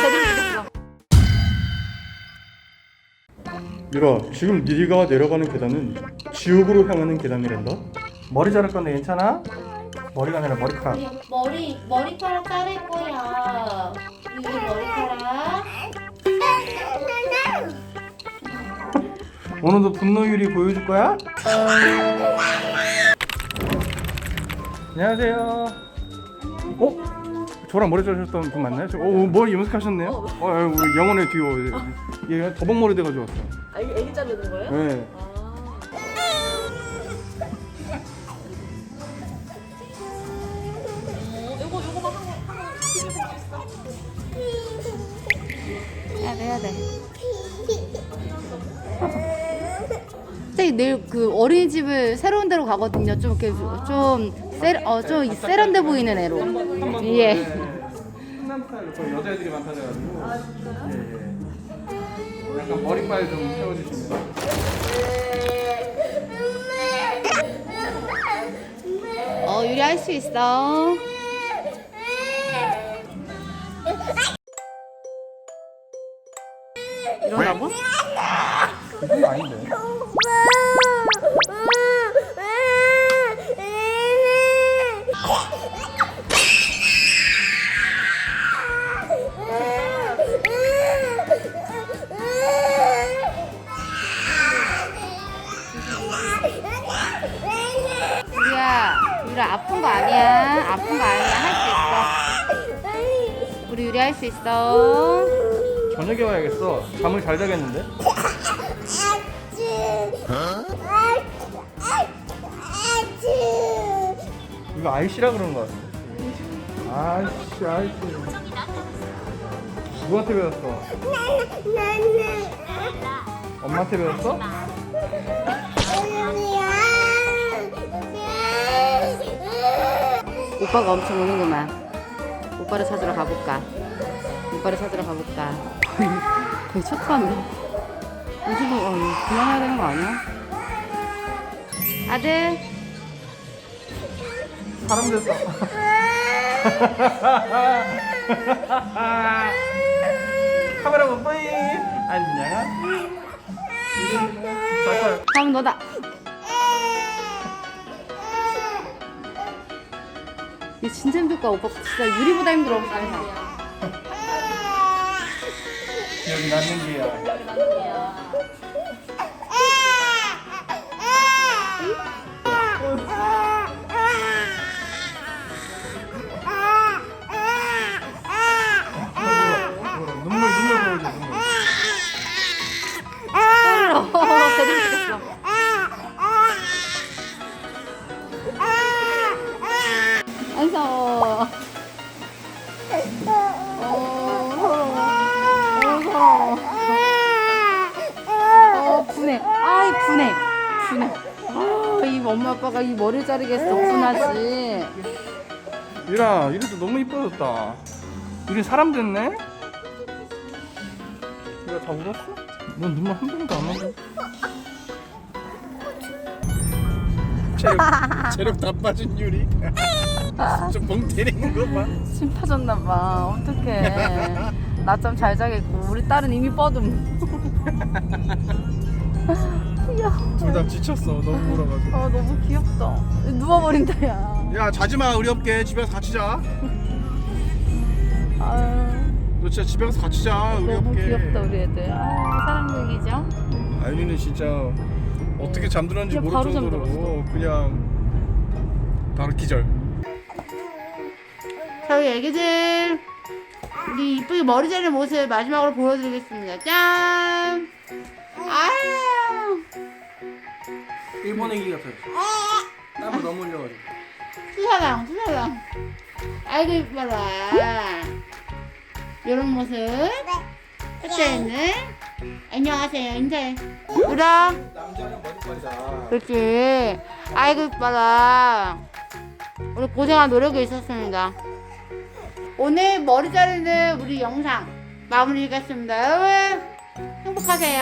제대로 죽였어. 유라 지금 네가 내려가는 계단은 지옥으로 향하는 계단이란다 머리 자를 건데 괜찮아? 머리가 아니라 머리카락 머리 머리카락 자를 거야. 이게 머리카락. 오늘도 분노유리 보여줄 거야? 안녕하세요 어? 저랑 머리 자르셨던 분 맞나요? 저, 어, 머리 염색하셨네요? 어, 어, 우리 영혼의 듀오 얘 더벅머리 돼가지고 왔어 아, 애기, 애기 자르는 거예요? 네. 어, 요거, 요거만 한 있어. 해야 돼, 해야 돼. 선생님 내일 그 어린이집을 새로운 데로 가거든요. 좀 이렇게 좀 세, 어, 좀 세련돼 보이는 애로. 예. 스타일로 저 여자애들이 많다 해가지고 예, 예. 약간 머리빨 좀 세워주시면 어, 유리 할 수 있어. 이러라고? 그건 아닌데 있어. 우리 유리 할수 있어. 저녁에 와야겠어 잠을 잘 자겠는데? 이거 아이씨라 그러는 거 같아 아이씨 아이씨 누구한테 배웠어? 엄마한테 배웠어? 오빠가 엄청 오는구만. 오빠를 찾으러 가볼까? 오빠를 찾으러 가볼까? 되게 촉하네. 무슨 거, 어, 그만해야 되는 거 아니야? 아들, 사람 됐어 카메라 못 보이 안녕 잘 다음 너다. 얘 진짜 힘들까? 오빠 진짜 유리보다 힘들어. 항상. 기억이 남는 게야 무서워. 어. 어. 어, 분해. 아이, 분해. 분해. 아, 이 엄마 아빠가 이 머리 자르겠어. 분하지. 유라 유리도 너무 이뻐졌다 유리 사람 됐네? 유라 다 울었어? 넌 눈물 한 번도 안 흘려 체력, 체력 다 빠진 유리 좀멍 때리는 거 봐 침 터졌나 봐. 어떡해. 낮잠 잘 자겠고. 우리 딸은 이미 뻗음. 귀여워. 둘 다 지쳤어 너무 울어가지고 아, 너무 귀엽다. 누워버린다, 야. 야 자지마 우리 없게 집에 가서 같이 자. 아유. 너 진짜 집에 가서 같이 자 우리 너무 없게. 귀엽다 우리 애들. 아 사랑둥이죠? 아윤이는 진짜 어떻게 잠들었는지 그냥 모를 바로 정도로 잠들었어. 그냥 바로 기절. 저희 애기들 우리 이쁘게 머리 자르는 모습 마지막으로 보여드리겠습니다. 짠. 아유. 일본 애기 같아. 땀을 너무 흘려가지고. 수사랑 수사랑. 아이고 이뻐라. 이런 모습. 그때는 안녕하세요 인사해. 울어. 남자는 머리빨이다. 그렇지. 아이고 이뻐라. 우리 고생한 노력이 있었습니다. 오늘 머리 자르는 우리 영상 마무리하겠습니다. 여러분 행복하세요.